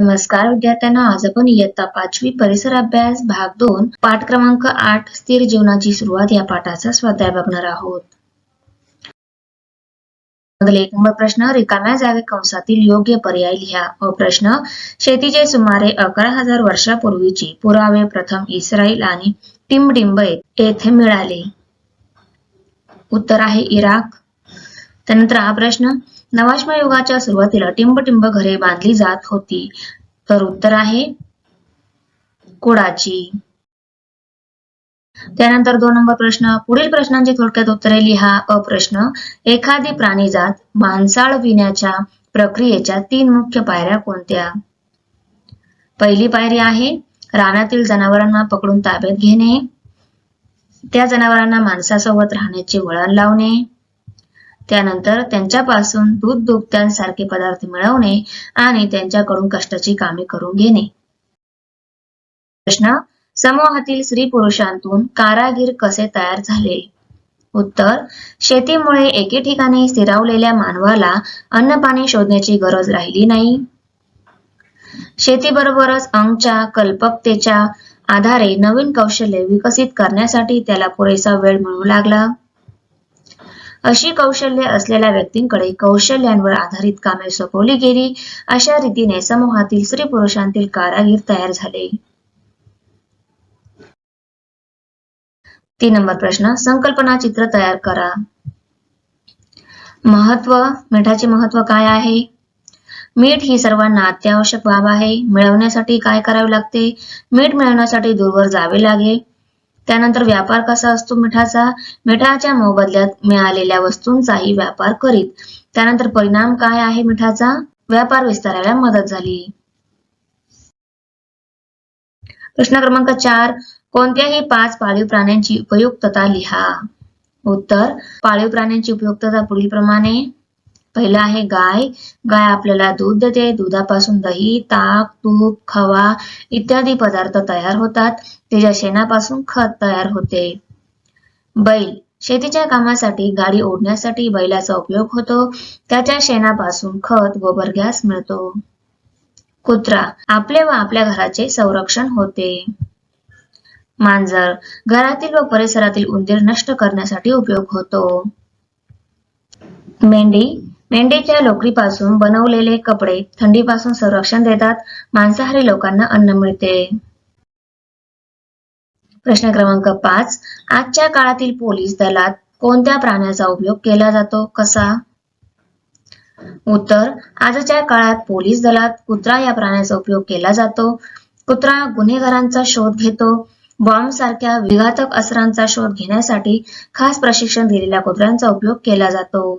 नमस्कार विद्यार्थ्यांना आज आपण इयत्ता पाचवी परिसर अभ्यास भाग दोन पाठ क्रमांक आठ स्थिर जीवनाची सुरुवात या पाठाचा स्वाध्याय बघणार आहोत. एक नंबर प्रश्न रिकाम्या जागे कंसातील योग्य पर्याय लिहा. व प्रश्न शेतीचे सुमारे अकरा हजार वर्षापूर्वीचे पुरावे प्रथम इस्रायल आणि टिमडिंब येथे मिळाले. उत्तर आहे इराक. त्यानंतर हा प्रश्न नवाश्म युगाच्या सुरुवातीला टिंबटिंब घरे बांधली जात होती. तर उत्तर आहे कोडाची. त्यानंतर दोन नंबर प्रश्न. पुढील प्रश्नांची थोडक्यात उत्तरे लिहा. अ प्रश्न. एखादी प्राणीजात मांसाळ विण्याच्या प्रक्रियेच्या तीन मुख्य पायऱ्या कोणत्या? पहिली पायरी आहे रानातील जनावरांना पकडून ताब्यात घेणे. त्या जनावरांना माणसासोबत राहण्याचे वळण लावणे. त्यानंतर त्यांच्यापासून दूध दुभत्यांसारखे पदार्थ मिळवणे आणि त्यांच्याकडून कष्टाची कामे करून घेणे. प्रश्न समूहातील स्त्री पुरुषांतून कारागीर कसे तयार झाले? उत्तर शेतीमुळे एके ठिकाणी स्थिरावलेल्या मानवाला अन्न पाणी शोधण्याची गरज राहिली नाही. शेतीबरोबरच अंगच्या कल्पकतेच्या आधारे नवीन कौशल्य विकसित करण्यासाठी त्याला पुरेसा वेळ मिळू लागला. अशी कौशल्य असलेल्या व्यक्तींकडे कौशल्यांवर आधारित कामे सोपवली गेली. अशा रीतीने समूहातील स्त्री पुरुषांतील कारागीर तयार झाले. तीन नंबर प्रश्न संकल्पना चित्र तयार करा. महत्त्व मिठाचे महत्त्व काय आहे? मीठ ही सर्वांना अत्यावश्यक बाब आहे. मिळवण्यासाठी काय करावे लागते? मीठ मिळवण्यासाठी दूरवर जावे लागेल. त्यानंतर व्यापार कसा असतो मिठाचा? मिठाच्या मोबदल्यात मिळालेल्या वस्तूंचाही व्यापार करीत. त्यानंतर परिणाम काय आहे मिठाचा? व्यापार विस्तारायला मदत झाली. प्रश्न क्रमांक चार कोणत्याही पाच पाळीव प्राण्यांची उपयुक्तता लिहा. उत्तर पाळीव प्राण्यांची उपयुक्तता पुढील प्रमाणे पहिलं आहे गाय. गाय आपल्याला दूध देते. दुधापासून दही ताक तूप खवा इत्यादी पदार्थ तयार होतात. तिच्या शेणापासून खत तयार होते. बैल. शेतीच्या कामासाठी गाडी ओढण्यासाठी बैलाचा उपयोग होतो. त्याच्या शेणापासून खत गोबर गॅस मिळतो. कुत्रा. आपले व आपल्या घराचे संरक्षण होते. मांजर. घरातील व परिसरातील उंदीर नष्ट करण्यासाठी उपयोग होतो. मेंढी. मेंढीच्या लोकरीपासून बनवलेले कपडे थंडीपासून संरक्षण देतात. मांसाहारी लोकांना अन्न मिळते. प्रश्न क्रमांक पाच. आजच्या काळातील पोलीस दलात कोणत्या प्राण्याचा उपयोग केला जातो? कसा? उत्तर. आजच्या काळात पोलीस दलात कुत्रा या प्राण्याचा उपयोग केला जातो. कुत्रा गुन्हेगारांचा शोध घेतो. बॉम्ब सारख्या विघातक अस्त्रांचा शोध घेण्यासाठी खास प्रशिक्षण दिलेल्या कुत्र्यांचा उपयोग केला जातो.